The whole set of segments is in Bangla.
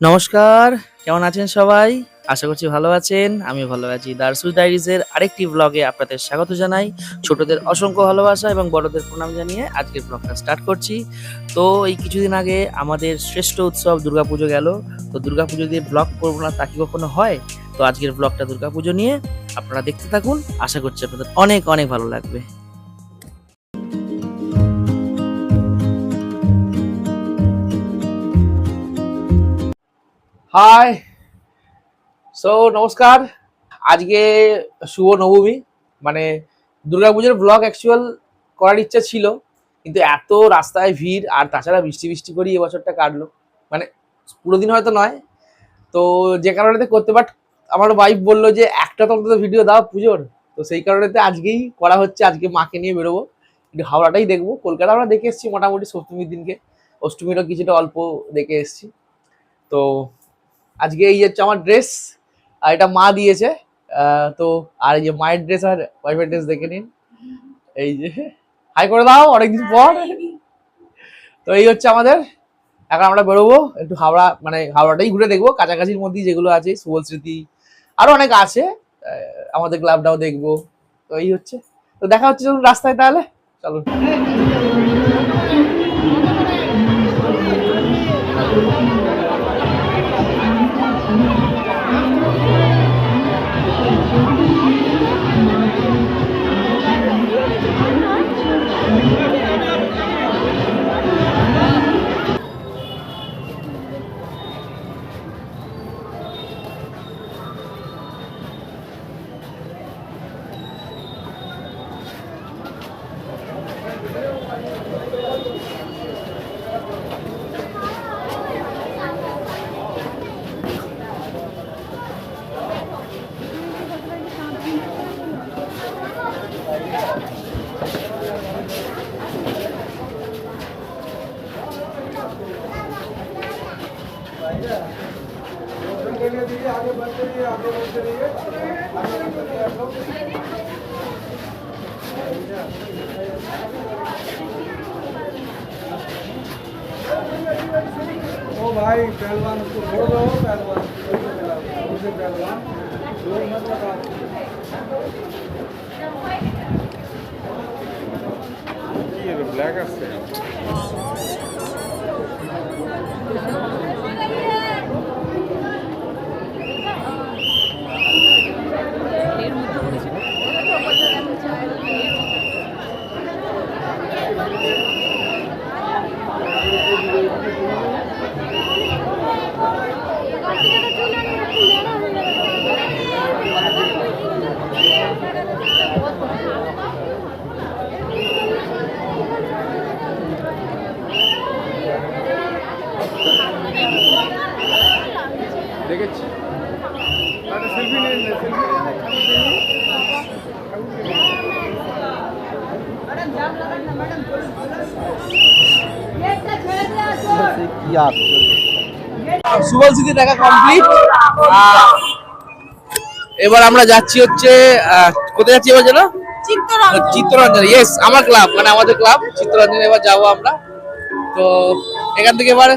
নমস্কার, কেমন আছেন সবাই? আশা করছি ভালো আছেন। আমি ভালো আছি। দারসুল ডায়েরিজের আরেকটি ব্লগে আপনাদের স্বাগত জানাই। ছোটদের অসংখ্য ভালোবাসা এবং বড়দের প্রণাম জানিয়ে আজকের ব্লগটা স্টার্ট করছি। তো এই কিছুদিন আগে আমাদের শ্রেষ্ঠ উৎসব দুর্গাপুজো গেল। তো দুর্গাপুজো দিয়ে ব্লগ করব না তা কি কখনো হয়? তো আজকের ব্লগটা দুর্গাপুজো নিয়ে আপনারা দেখতে থাকুন। আশা করছি আপনাদের অনেক অনেক ভালো লাগবে। হাই সো নমস্কার। আজকে শুভ নবমী। মানে দুর্গাপুজোর ব্লগ অ্যাকচুয়াল করার ইচ্ছা ছিল, কিন্তু এত রাস্তায় ভিড়, আর তাছাড়া বৃষ্টি বৃষ্টি করেই এবছরটা কাটলো। মানে পুরো দিন হয়তো নয়। তো, যে কারণেতে করতে বাট আমার ওয়াইফ বলল যে, একটা তো অন্তত ভিডিও দাও পুজোর। তো সেই কারণেতে আজকেই করা হচ্ছে। আজকে মাকে নিয়ে বেরোবো। একটু হাওড়াটাই দেখব। কলকাতা আমরা দেখে এসেছি মোটামুটি সপ্তমীর দিনকে। অষ্টমীরও কিছুটা অল্প দেখে এসেছি। তো আজকে এই হচ্ছে আমার ড্রেস আর এটা মা দিয়েছে তো আর এই যে মায়ের ড্রেস আর ওয়াইফের ড্রেস দেখে নিন। এই যে হাই করে দাও অনেকদিন পর। তো এই হচ্ছে আমাদের এখন আমরা বেরোবো একটু হাওড়া মানে হাওড়াটাই ঘুরে দেখব কাছাকাছির মধ্যেই যেগুলো আছে সুবল স্মৃতি আরও অনেক আছে আমাদের ক্লাবটাও দেখব। তো এই হচ্ছে তো দেখা হচ্ছে চলুন রাস্তায় তাহলে চলুন। Ik ben hier. Ik ben hier. Ik ben hier. Ik ben hier. Ik Subal দেখা কমপ্লিট এবার আমরা যাচ্ছি হচ্ছে আহ, কোথায় যাচ্ছি এবার যেন? চিত্তরঞ্জন। ইয়েস আমার ক্লাব মানে আমাদের ক্লাব চিত্তরঞ্জন এবার যাব আমরা। তো এখান থেকে এবার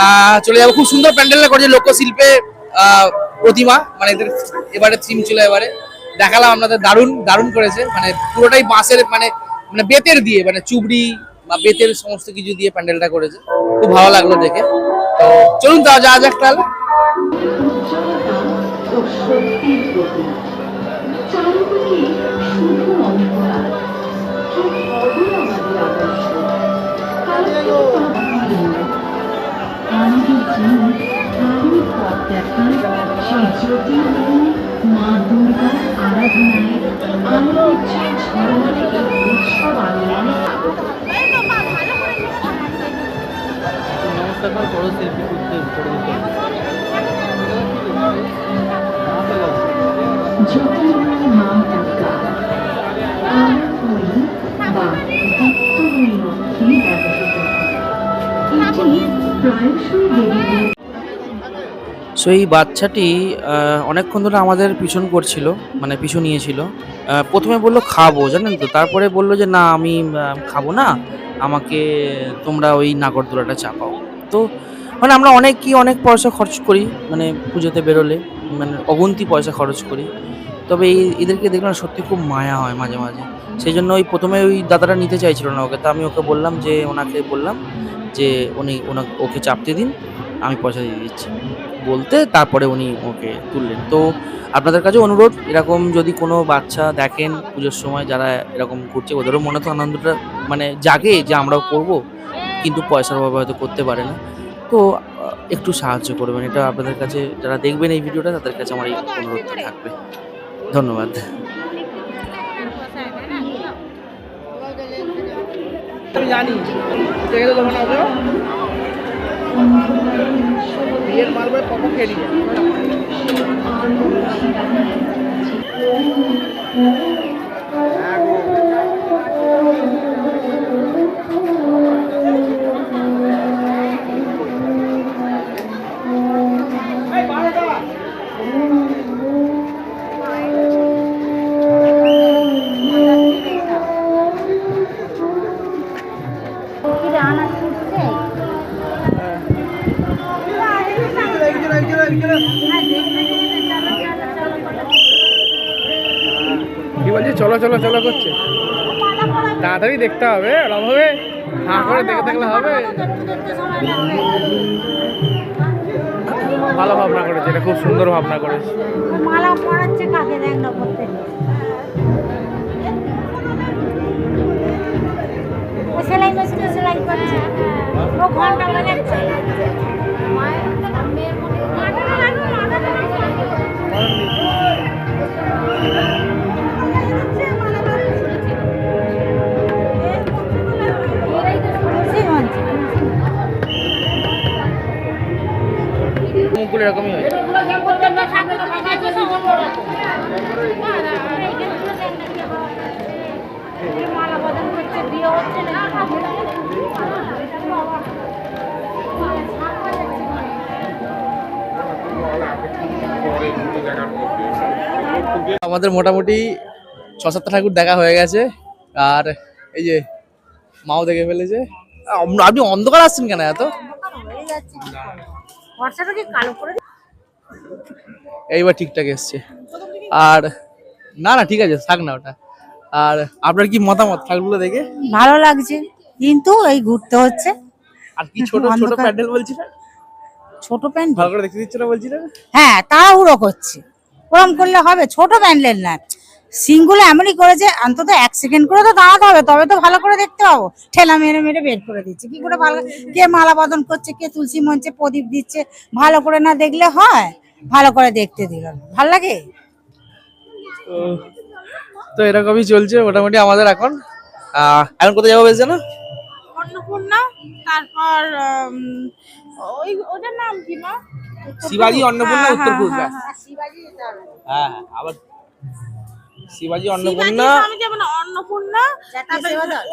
আহ, চলে যাব। খুব সুন্দর প্যান্ডেলটা করেছে লোকশিল্পে আহ, প্রতিমা মানে এদের এবারে থিম ছিল এবারে। দেখালাম আপনাদের দারুণ দারুণ করেছে। মানে পুরোটাই বাঁশের মানে মানে বেতের দিয়ে মানে চুবড়ি বা বেতের সমস্ত কিছু দিয়ে প্যান্ডেলটা করেছে। খুব ভালো লাগল দেখে। তো চলুন তা যাওয়া যাক তাহলে। শুভ অন্তরা কি হবে জ্যোতির্ময়ী মা দুর্গা আনন্দময়ী বা দত্তময়ী লক্ষ্মী ব্যবহৃত এটি প্রায়শই দেবীদের সো এই বাচ্চাটি অনেকক্ষণ ধরে আমাদের পিছন করছিল মানে পিছু নিয়েছিল। প্রথমে বলল, খাব জানেন তো? তারপরে বলল যে, না, আমি খাব না। আমাকে তোমরা ওই নাগরদোলাটা চাপাও। তো মানে আমরা অনেক কি অনেক পয়সা খরচ করি মানে পুজোতে বেরোলে মানে অগুন্তি পয়সা খরচ করি। তবে এই এদেরকে দেখলাম সত্যি খুব মায়া হয় মাঝে মাঝে। সেই জন্য ওই প্রথমে ওই দাদাটা নিতে চাইছিল না ওকে। তা আমি ওকে বললাম যে, ওনাকে বললাম যে, উনি ওনা, ওকে চাপতে দিন, আমি পয়সা দিয়ে দিচ্ছি। বলতে তারপরে উনি ওকে তুললেন। তো আপনাদের কাছে অনুরোধ, এরকম যদি কোনো বাচ্চা দেখেন পুজোর সময় যারা এরকম করছে, ওদেরও মনে তো আনন্দটা মানে জাগে যে আমরাও করব। কিন্তু পয়সার অভাবে হয়তো করতে পারে না। তো একটু সাহায্য করবেন। এটা আপনাদের কাছে, যারা দেখবেন এই ভিডিওটা, তাদের কাছে আমার এই অনুরোধটা থাকবে। ধন্যবাদ। জানি। কি বলছে চলো চলো চলো করছে। তাড়াতাড়ি দেখতে হবে, ওরম হবে। হা করে দেখে থাকলে হবে। ভালো ভাবনা করেছে, এটা খুব সুন্দর ভাবনা করেছে। মালা পড়াচ্ছে কাকে দেখ না মুখগুলো এরকমই হয়। আমাদের মোটামুটি ছ সাতটা ঠাকুর দেখা হয়ে গেছে, আর এই যে মাও দেখে ফেলেছে। আপনি অন্ধকার আসছেন কেন এত? যাচ্ছে বর্ষাটা কি কালো করে এইবার ঠিকঠাক এসছে। আর না না ঠিক আছে থাক না ওটা। আর আপনার কি মতামত ঠাকুরগুলো দেখে? ভালো লাগছে। কিন্তু এই ঘুরতে হচ্ছে। আর কি ছোট ছোট। প্যান্ডেল বলছিলেন? ছোট প্যান্ট ভালো করে দেখতে দিচ্ছে না বলছিলেন? হ্যাঁ তাড়াহুড়ো করছে। ওরম করলে হবে ছোট প্যান্ডেল না। সিংগুলো এমনই করেছে অন্তত এক সেকেন্ড করে তো দাঁড়াতে হবে তবে তো ভালো করে দেখতে পাবো। ঠেলা মেরে মেরে বের করে দিচ্ছে। কি করে ভালো কে মালা বদন করছে কে তুলসী মঞ্চে প্রদীপ দিচ্ছে ভালো করে না দেখলে হয়? ভালো করে দেখতে দিল। ভালো লাগে? তো এরকমই চলছে মোটামুটি আমাদের এখন। আহ, এখন কোথায় যাব বেশ জানো অন্নপূর্ণা তারপর ওই ওটার নাম কি মা? শিবাজি অন্নপূর্ণা হ্যাঁ, উত্তরপুর হ্যাঁ, হ্যাঁ হ্যাঁ আবার শিবাজি অন্নপূর্ণা আমি যাব না অন্নপূর্ণা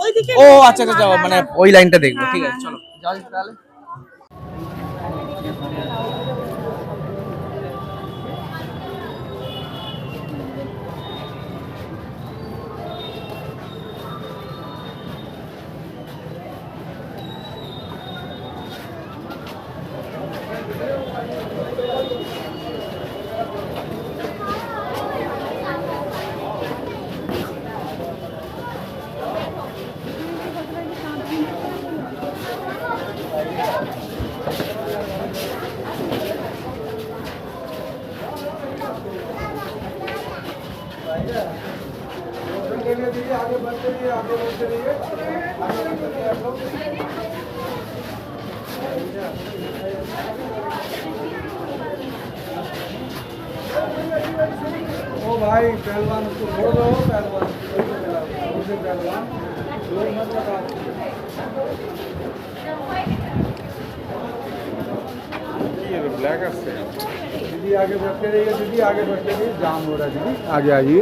ওইদিকে ও আচ্ছা আচ্ছা মানে ওই লাইনটা দেখব ঠিক আছে চলো। যাওয়া যাক তাহলে? ओ भाई पहलवान उसको छोड़ दो पहलवान मुझे पहलवान लोग ब्लैक दीदी आगे बढ़ते रहिए दीदी आगे बढ़ते रहिए। जाम हो रहा है दीदी। आगे आइए।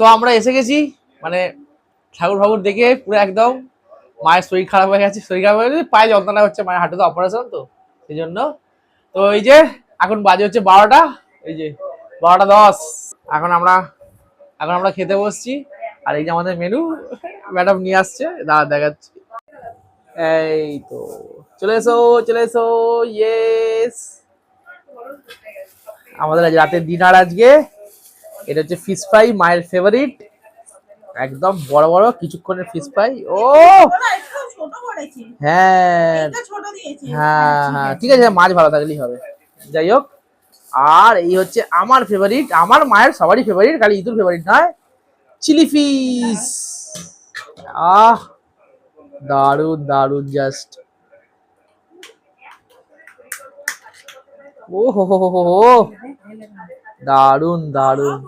সো আমরা এসে গেছি মানে ঠাকুর ফাকুর দেখে পুরো একদম মায়ের শরীর খারাপ হয়ে গেছে, শরীর খারাপ হয়ে গেছে, পায়ে যন্ত্রণা হচ্ছে, মায়ের হাঁটুতে অপারেশন তো, সেই জন্য। তো এই যে, এখন বাজে হচ্ছে বারোটা, এই যে বারোটা দশ। এখন আমরা এখন আমরা খেতে বসছি, আর এই যে আমাদের মেনু, ম্যাডাম নিয়ে আসছে, দাঁড়া দেখাচ্ছি। এই তো, চলে এসো চলে এসো ইয়েস আমাদের আজ রাতের ডিনার আজকে। এটা হচ্ছে ফিশ ফ্রাই মায়ের ফেভারিট একদম বড় বড়, কিছুক্ষণের ফিশ ফ্রাই ও! হ্যাঁ। হ্যাঁ হ্যাঁ। ঠিক আছে, মাছ ভালো থাকলেই হবে। যাই হোক, আর এই হচ্ছে আমার ফেভারিট আমার মায়ের সবারই ফেভারিট খালি ইতুর ফেভারিট নয় চিলি ফিশ আহ দারুণ দারুণ জাস্ট ও, হো হো হো হো। দারুণ দারুণ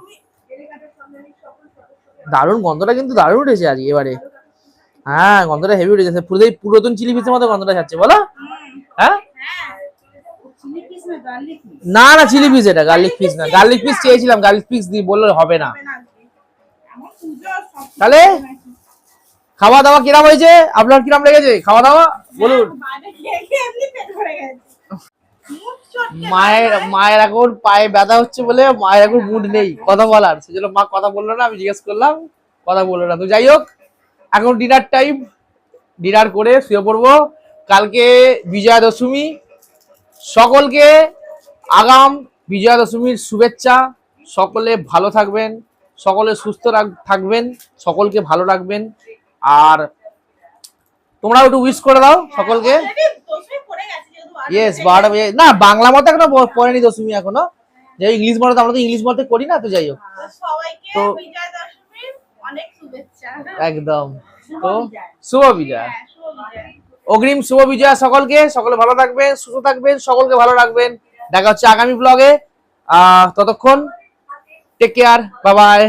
দারুণ গন্ধটা কিন্তু দারুণ উঠেছে আজকে এবারে। হ্যাঁ গন্ধটা হেভি উঠেছে। পুরো পুরাতন চিলি ফিশের মতো গন্ধটা যাচ্ছে, বলো। হ্যাঁ? না না চিলি ফিশ এটা গার্লিক ফিশ না। গার্লিক ফিশ চেয়েছিলাম গার্লিক ফিশ দিয়ে বললে হবে না। তাহলে খাওয়া দাওয়া কিরাম হয়েছে? আপনার কিরাম লেগেছে? খাওয়া দাওয়া বলুন মায়ের মায়ের এখন পায়ে ব্যথা হচ্ছে বলে মায়ের এখন মুড নেই কথা বলার। সেজন্য মা কথা বলল না আমি জিজ্ঞেস করলাম কথা বলল না। তো যাই হোক এখন ডিনার টাইম ডিনার করে শুয়ে পড়ব। কালকে বিজয়া দশমী সকলকে আগাম বিজয়া দশমীর শুভেচ্ছা। সকলে ভালো থাকবেন সকলে সুস্থ থাকবেন সকলকে ভালো রাখবেন। আর তোমরাও একটু উইশ করে দাও সকলকে। ইয়েস বারোটা বেজে না বাংলা মতে এখনও পড়েনি দশমী এখনও। যে ইংলিশ মতে আমরা তো ইংলিশ মতে করি না তো যাই হোক। তো- একদম। তো শুভ বিজয়। হ্যাঁ। অগ্রিম শুভ বিজয় সকলকে। সকলে ভালো থাকবেন সুস্থ থাকবেন সকলকে ভালো রাখবেন। দেখা হচ্ছে আগামী ব্লগে আহ ততক্ষণ টেক কেয়ার বাই বাই